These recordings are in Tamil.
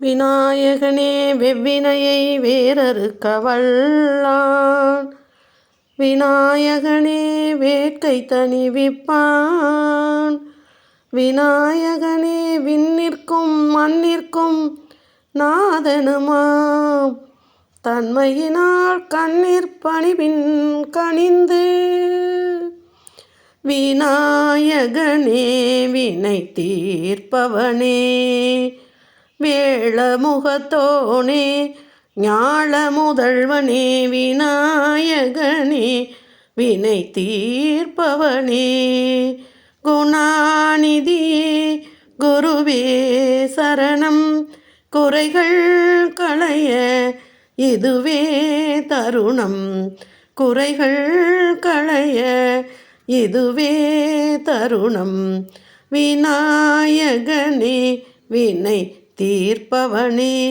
விநாயகனே வெவ்வினையை வேறறுக்க வல்லான். விநாயகனே வேட்கை தணிவிப்பான். விநாயகனே விண்ணிற்கும் மண்ணிற்கும் நாதனுமாம். தன்மையினால் கண்ணீர் பணிவின் கணிந்து விநாயகனே வினை தீர்ப்பவனே. வேளமுகத்தோனே ஞாழ முதல்வனே விநாயகனே வினை தீர்ப்பவனே. குணாநிதியே குருவே சரணம். குறைகள் களைய இதுவே தருணம். குறைகள் களைய இதுவே தருணம். விநாயகனே வினை தீர்ப்பவனே.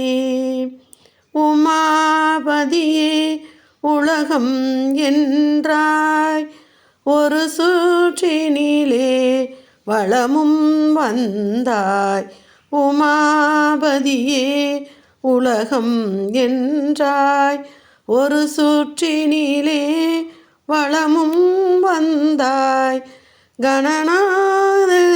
உமாபதியே உலகம் என்றாய். ஒரு சூற்றினிலே வளமும் வந்தாய். உமாபதியே உலகம் என்றாய். ஒரு சூற்றினிலே வளமும் வந்தாய். கணநாதனே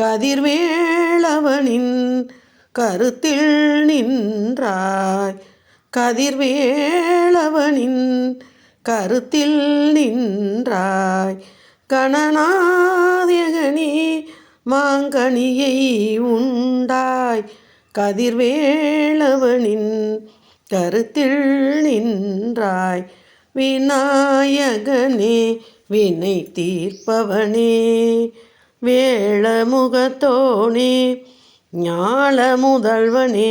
கதிர்வேளவனின் கருத்தில் நின்றாய். கதிர்வேளவனின் கருத்தில் நின்றாய். கணநாயகனே மாங்கனியை உண்டாய். கதிர்வேளவனின் கருத்தில் நின்றாய். விநாயகனே வினை தீர்ப்பவனே. வேளமுகத்தோனே ஞாழ முதல்வனே